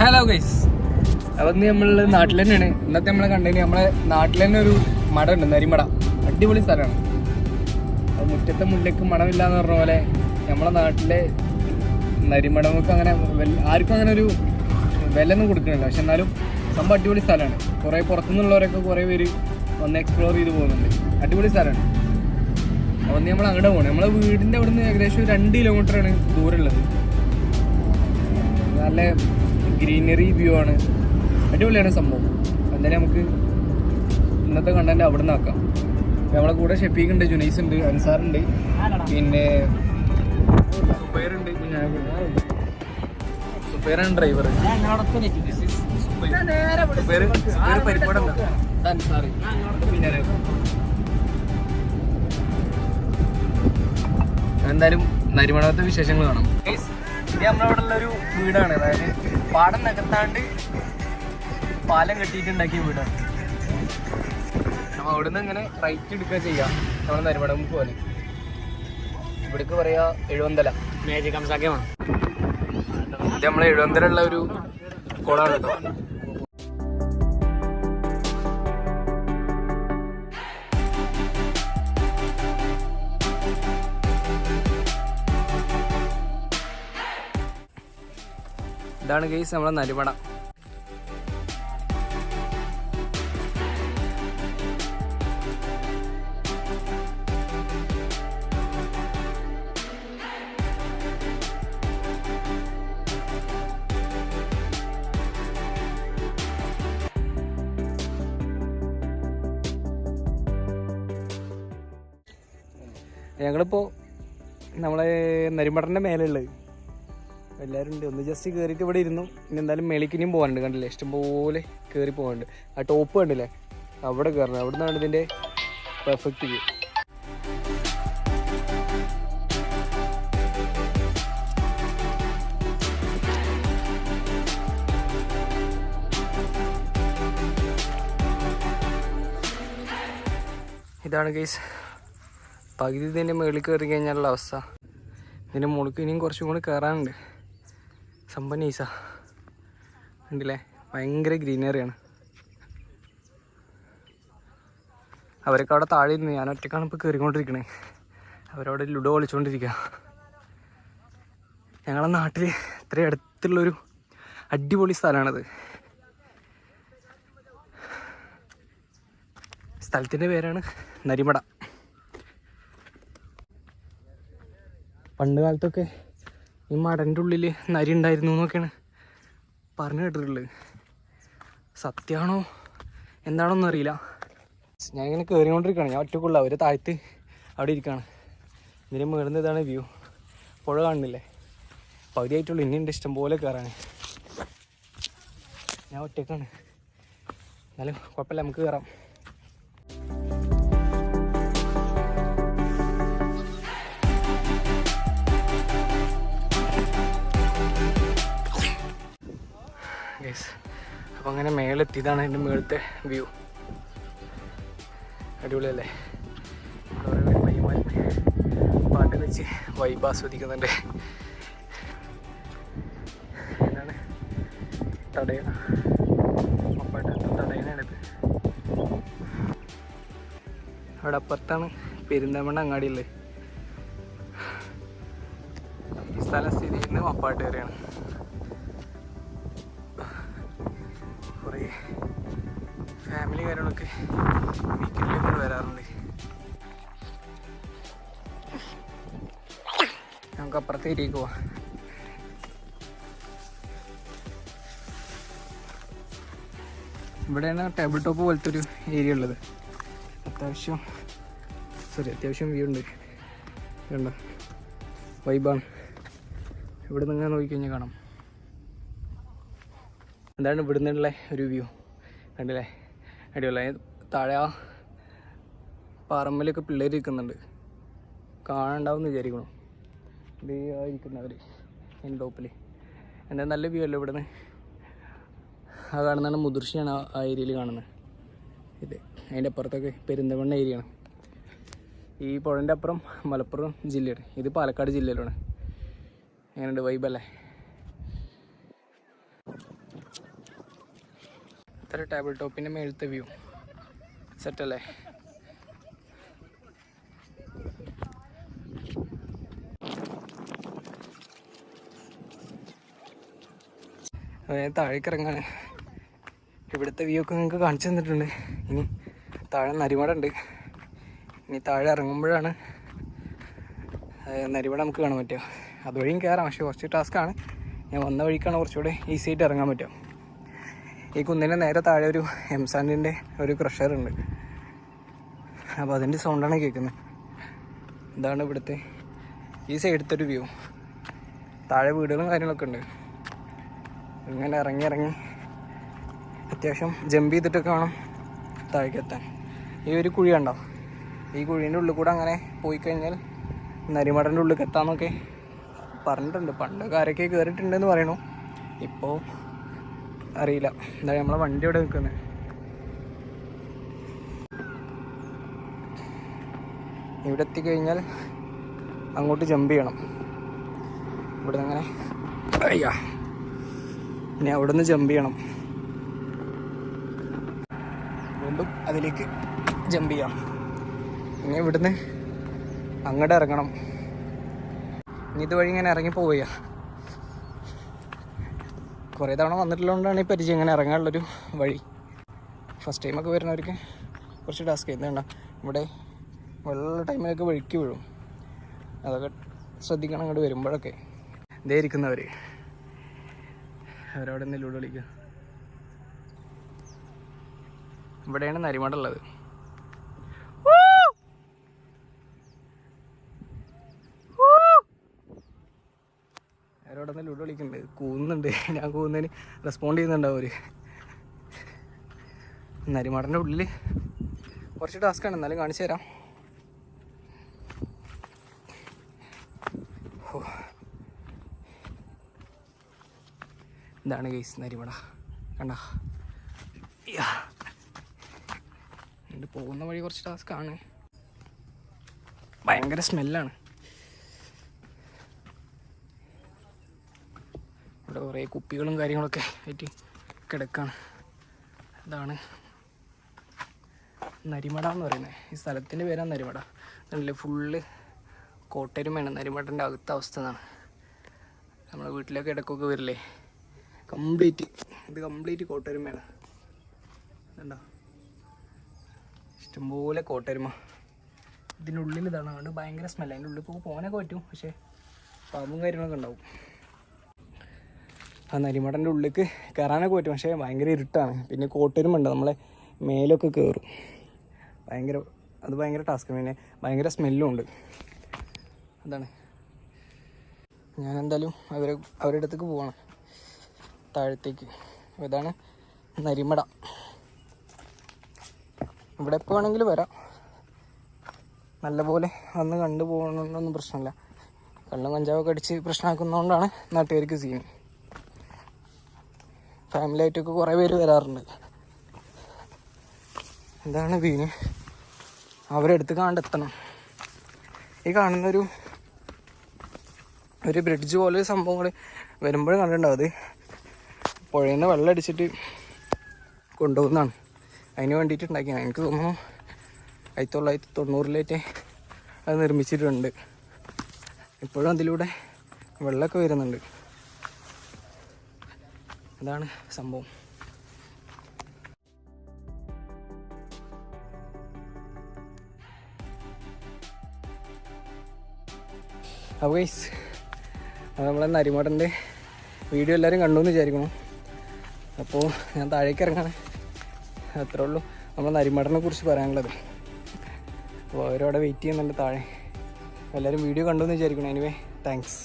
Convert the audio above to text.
Hello guys അപ്പം നമ്മൾ നാട്ടിൽ തന്നെയാണ് ഇന്നത്തെ നമ്മളെ കണ്ടതിന് നമ്മളെ നാട്ടിൽ തന്നെ ഒരു മട ഉണ്ട് നരിമട. അടിപൊളി സ്ഥലമാണ്. അത് മുറ്റത്തെ മുല്ലക്ക് മടമില്ല എന്ന് പറഞ്ഞ പോലെ നമ്മളെ നാട്ടിലെ നരിമടമൊക്കെ അങ്ങനെ ആർക്കും അങ്ങനെ ഒരു വില ഒന്നും കൊടുക്കുന്നില്ല പക്ഷെ എന്നാലും സംഭവം അടിപൊളി സ്ഥലമാണ്. കുറേ പുറത്തുനിന്നുള്ളവരൊക്കെ കുറേ പേര് വന്ന് എക്സ്പ്ലോർ ചെയ്ത് പോകുന്നുണ്ട്. അടിപൊളി സ്ഥലമാണ്. അപ്പം നമ്മൾ അങ്ങോട്ട് പോകണം നമ്മളെ വീടിന്റെ നിന്ന് ഏകദേശം രണ്ട് കിലോമീറ്ററാണ് ദൂരമുള്ളത്. നല്ല ഗ്രീനറി വ്യൂ ആണ്. അടിപൊളിയാണ് സംഭവം. എന്തായാലും നമുക്ക് ഇന്നത്തെ കണ്ടന്റ് അവിടെ നിന്ന് ആക്കാം. നമ്മളെ കൂടെ ഷെഫീഖ് ഉണ്ട് ജുനൈസ് ഉണ്ട് അൻസാർ ഉണ്ട്. പിന്നെ സുബൈർ ഉണ്ട് സുബൈറാണ് ഡ്രൈവർ എന്തായാലും നരിമണത്തെ വിശേഷങ്ങൾ കാണാം. നമ്മളവിടെ ഉള്ള ഒരു വീടാണ്. അതായത് പാടം നികത്താണ്ട് പാലം കെട്ടിയിട്ടുണ്ടാക്കിയ വീടാണ് അപ്പൊ അവിടുന്ന് ഇങ്ങനെ റൈറ്റ് എടുക്കുക ചെയ്യാം. നമ്മൾ നരിമടം പോലെ. ഇവിടേക്ക് പറയാ എഴുപന്തല മേജിക് നമ്മളെ എഴുപന്തല ഉള്ള ഒരു കുളമാണ് കേട്ടോ. ഇതാണ് കേസ് നമ്മളെ നരിമട ഞങ്ങളിപ്പോ നമ്മളെ നരിമടന്റെ മേലുള്ളത്. എല്ലാവരും ഉണ്ട്. ഒന്ന് ജസ്റ്റ് കയറിയിട്ട് ഇവിടെ ഇരുന്നു. ഇനി എന്തായാലും മേലേക്ക് ഇനിയും പോകാനുണ്ട്. കണ്ടില്ലേ? ഇഷ്ടംപോലെ കയറി പോകാനുണ്ട്. ആ ടോപ്പ് കണ്ടില്ലേ? അവിടെ കയറണം അവിടെ നിന്നാണ് ഇതിന്റെ പെർഫെക്റ്റ് വ്യൂ ഇതാണ് കേസ് പകുതി ഇതിന്റെ മുകളിൽ കയറി കഴിഞ്ഞാലുള്ള അവസ്ഥ. ഇതിന്റെ മുകളിൽ ഇനിയും കുറച്ചും കൂടി കയറാനുണ്ട് സംഭവം നൈസാ ഉണ്ടല്ലേ ഭയങ്കര ഗ്രീനറിയാണ് അവരൊക്കെ അവിടെ താഴെ ഇരുന്ന് ഞാൻ ഒറ്റക്കാണ് ഇപ്പോൾ കയറിക്കൊണ്ടിരിക്കണേ അവരവിടെ ലുഡോ കളിച്ചുകൊണ്ടിരിക്കുക ഞങ്ങളെ നാട്ടിൽ ഇത്രയും അടുത്തുള്ളൊരു അടിപൊളി സ്ഥലമാണത് സ്ഥലത്തിന്റെ പേരാണ് നരിമട. പണ്ട് കാലത്തൊക്കെ ഈ മടന്റെ ഉള്ളിൽ നരി ഉണ്ടായിരുന്നു എന്നൊക്കെയാണ് പറഞ്ഞു കേട്ടിട്ടുള്ളത്. സത്യമാണോ എന്താണോന്നും അറിയില്ല. ഞാൻ ഇങ്ങനെ കയറിക്കൊണ്ടിരിക്കുകയാണ് ഞാൻ ഒറ്റക്കുള്ള ഒരു താഴ്ത്ത് അവിടെ ഇരിക്കുകയാണ്. ഇതിന് മേടുന്ന ഇതാണ് വ്യൂ പുഴ കാണുന്നില്ലേ? പകുതിയായിട്ടുള്ളൂ. ഇനി ഉണ്ട്. ഇഷ്ടം പോലെ കയറാൻ ഞാൻ ഒറ്റക്കാണ് എന്നാലും കുഴപ്പമില്ല. നമുക്ക് കയറാം അപ്പോൾ അങ്ങനെ മേളെത്തിയതാണ് എന്റെ മേളത്തെ വ്യൂ. അടിപൊളിയല്ലേ? പയ്യന്മാർ പാട്ട് വെച്ച് വൈബ് ആസ്വദിക്കുന്നുണ്ട്. ഇതാണ് തടയ അപ്പാട്ടത്തെ തടയനാണിത് അവിടെ അപ്പുറത്താണ് പെരിന്തമണ്ണ അങ്ങാടിയുള്ളത് സ്ഥലം സ്ഥിതി ചെയ്യുന്നത് മപ്പാട്ട് വരെയാണ്. കുറേ ഫാമിലി കാര്യങ്ങളൊക്കെ വീക്കെൻഡിൽ ഇങ്ങോട്ട് വരാറുണ്ട്. നമുക്ക് അപ്പുറത്തെ ഏരിയക്ക് പോവാം. ഇവിടെയാണ് ടേബിൾ ടോപ്പ് പോലത്തെ ഒരു ഏരിയ ഉള്ളത്. അത്യാവശ്യം സോറി അത്യാവശ്യം വ്യൂ ഉണ്ട്. കണ്ടോ വൈബാണ് ഇവിടെ നിന്ന് നോക്കിക്കഴിഞ്ഞാൽ കാണാം. എന്താണ് ഇവിടെ നിന്നുള്ള ഒരു വ്യൂ? കണ്ടില്ലേ? അടിപൊളി. താഴെ ആ പാറമ്മലൊക്കെ പിള്ളേർ ഇരിക്കുന്നുണ്ട്. കാണണ്ടാവും വിചാരിക്കണം ഇത് ആ ഇരിക്കുന്നവർ അതിന്റെ ടോപ്പിൽ എന്താ നല്ല വ്യൂ അല്ലേ ഇവിടുന്ന്? ആ കാണുന്നതാണ് മുതിർച്ചയാണ് ആ- ഏരിയയിൽ കാണുന്നത്. ഇത് അതിന്റെ അപ്പുറത്തൊക്കെ പെരിന്തമണ്ണ ഏരിയയാണ് ഈ പുഴന്റെ അപ്പുറം മലപ്പുറം ജില്ലയാണ്. ഇത് പാലക്കാട് ജില്ലയിലാണ്. എങ്ങനെയുണ്ട് വൈബല്ലേ താഴത്തെ ടേബിൾ ടോപ്പിന്റെ മേളത്തെ വ്യൂ സെറ്റല്ലേ താഴേക്ക് ഇറങ്ങാണ് ഇവിടുത്തെ വ്യൂ ഒക്കെ നിങ്ങൾക്ക് കാണിച്ചു തന്നിട്ടുണ്ട്. ഇനി താഴെ നരിമട ഉണ്ട് ഇനി താഴെ ഇറങ്ങുമ്പോഴാണ് നരിമട നമുക്ക് കാണാൻ പറ്റുക. അതുവഴിയും കയറാം പക്ഷേ കുറച്ച് ടാസ്ക്കാണ് ഞാൻ വന്ന വഴിക്കാണ് കുറച്ചുകൂടെ ഈസി ആയിട്ട് ഇറങ്ങാൻ പറ്റുക. ഈ കുന്നിന്റെ നേരെ താഴെ ഒരു എംസാൻഡിന്റെ ഒരു ക്രഷർ ഉണ്ട്. അപ്പോൾ അതിന്റെ സൗണ്ടാണ് കേൾക്കുന്നത് ഇതാണ് ഇവിടുത്തെ ഈ സൈഡത്തെ ഒരു വ്യൂ താഴെ വീടുകളും കാര്യങ്ങളൊക്കെ ഉണ്ട്. ഇങ്ങനെ ഇറങ്ങി ഇറങ്ങി അത്യാവശ്യം ജമ്പ് ചെയ്തിട്ടൊക്കെ വേണം താഴേക്ക് എത്താൻ. ഈ ഒരു കുഴി കണ്ടോ? ഈ കുഴീന്റെ ഉള്ളിൽ കൂടെ അങ്ങനെ പോയി കഴിഞ്ഞാൽ നരിമടന്റെ ഉള്ളിൽ എത്താമെന്നൊക്കെ പറഞ്ഞിട്ടുണ്ട്. പണ്ട് ആരൊക്കെ കയറിയിട്ടുണ്ടെന്ന് പറയണു. ഇപ്പോൾ അറിയില്ല. എന്താ നമ്മളെ വണ്ടി ഇവിടെ നിൽക്കുന്നത് ഇവിടെ എത്തിക്കഴിഞ്ഞാൽ അങ്ങോട്ട് ജമ്പ് ചെയ്യണം. ഇവിടെ നിന്ന് അങ്ങനെ അയ്യാ. ഇനി അവിടെ നിന്ന് ജമ്പ് ചെയ്യണം. വീണ്ടും അതിലേക്ക് ജമ്പ് ചെയ്യാം. ഇനി ഇവിടുന്ന് അങ്ങോട്ട് ഇറങ്ങണം. ഇനി ഇതുവഴി ഇങ്ങനെ ഇറങ്ങി പോവുക. കുറേ തവണ വന്നിട്ടുള്ളതുകൊണ്ടാണ് ഈ പരിചയം ഇങ്ങനെ ഇറങ്ങാനുള്ളൊരു വഴി. ഫസ്റ്റ് ടൈമൊക്കെ വരുന്നവർക്ക് കുറച്ച് ടാസ്ക് ചെയ്യുന്നുണ്ട ഇവിടെ വെള്ള ടൈമിലൊക്കെ വഴിക്ക് വീഴും. അതൊക്കെ ശ്രദ്ധിക്കണം അങ്ങോട്ട് വരുമ്പോഴൊക്കെ. ഇതേ ഇരിക്കുന്നവർ അവരവിടെ നിന്ന് ലൂടെ കളിക്കുക ഇവിടെയാണ് നരിമട ഉള്ളത് അവരവിടെ നിന്ന് ലൂടെ കളിക്കുന്നുണ്ട് കൂന്നുന്നുണ്ട് ഞാൻ പോകുന്നതിന് റെസ്പോണ്ട് ചെയ്യുന്നുണ്ടാവും അവർ. നരിമടന്റെ ഉള്ളിൽ കുറച്ച് ടാസ്ക്കാണ് എന്നാലും കാണിച്ചു തരാം. ഇതാണ് കേസ് നരിമട. കണ്ട? പോകുന്ന വഴി കുറച്ച് ടാസ്ക്കാണ് ഭയങ്കര സ്മെല്ലാണ് കുറേ കുപ്പികളും കാര്യങ്ങളൊക്കെ ആയിട്ട് കിടക്കാണ്. അതാണ് നരിമട എന്ന് പറയുന്നത്. ഈ സ്ഥലത്തിന്റെ പേരാണ് നരിമട. നല്ല ഫുള്ള് കോട്ടരുമയാണ് നരിമടന്റെ അകത്ത അവസ്ഥ എന്നാണ്. നമ്മുടെ വീട്ടിലൊക്കെ ഇടക്കൊക്കെ വരില്ലേ? കംപ്ലീറ്റ് ഇത് കംപ്ലീറ്റ് കോട്ടരുമയാണ്. കണ്ടോ? ഇഷ്ടംപോലെ കോട്ടരുമ. ഇതിന്റെ ഉള്ളിൽ ഇതാണ്. അതുകൊണ്ട് ഭയങ്കര സ്മെല്ലാണ് അതിന്റെ ഉള്ളിൽ പോകാനൊക്കെ പറ്റും. പക്ഷേ പാമ്പും കാര്യങ്ങളൊക്കെ ഉണ്ടാവും. ആ നരിമടന്റെ ഉള്ളിലേക്ക് കയറാനൊക്കെ പറ്റും പക്ഷേ ഭയങ്കര ഇരുട്ടാണ്. പിന്നെ കോട്ടരുമുണ്ട് നമ്മളെ മേലൊക്കെ കയറും ഭയങ്കര അത് ഭയങ്കര ടാസ്ക് പിന്നെ ഭയങ്കര സ്മെല്ലും ഉണ്ട്. അതാണ്. ഞാൻ എന്തായാലും അവരെ അവരുടെ അടുത്തേക്ക് പോവാണ്. താഴത്തേക്ക്. ഇതാണ് നരിമട. ഇവിടെ എപ്പോൾ വേണമെങ്കിലും വരാം. നല്ലപോലെ വന്ന് കണ്ടു പോകണമെന്നൊന്നും പ്രശ്നമില്ല. കള്ളും കഞ്ചാവൊക്കെ അടിച്ച് പ്രശ്നമാക്കുന്നതുകൊണ്ടാണ് നാട്ടുകാർക്ക് സീൻ ഫാമിലി ആയിട്ടൊക്കെ കുറേ പേര് വരാറുണ്ട്. എന്താണ് വീന് അവരെടുത്ത് കണ്ടെത്തണം ഈ കാണുന്നൊരു ഒരു ബ്രിഡ്ജ് പോലെ സംഭവങ്ങൾ വരുമ്പോഴും കണ്ടിട്ടുണ്ടാവും. അത് പുഴയിൽ നിന്ന് വെള്ളം അടിച്ചിട്ട് കൊണ്ടുപോകുന്നതാണ്. അതിന് വേണ്ടിയിട്ട് ഉണ്ടാക്കിയാണ് എനിക്ക് തോന്നുന്നു ആയിരത്തി തൊള്ളായിരത്തി തൊണ്ണൂറിലേറ്റ് അത് നിർമ്മിച്ചിട്ടുണ്ട്. ഇപ്പോഴും അതിലൂടെ വെള്ളമൊക്കെ വരുന്നുണ്ട്. അതാണ് സംഭവം. അപ്പോൾ അത് നമ്മളെ നരിമടന്റെ വീഡിയോ എല്ലാവരും കണ്ടു എന്ന് വിചാരിക്കുന്നു. അപ്പോൾ ഞാൻ താഴേക്ക് ഇറങ്ങാണ്. അത്രേ ഉള്ളൂ നമ്മൾ നരിമടനെ കുറിച്ച് പറയാനുള്ളത്. അപ്പോൾ അവരവിടെ വെയിറ്റ് ചെയ്യുന്നുണ്ട് താഴെ. എല്ലാവരും വീഡിയോ കണ്ടു എന്ന് വിചാരിക്കണം എനിവേ താങ്ക്സ്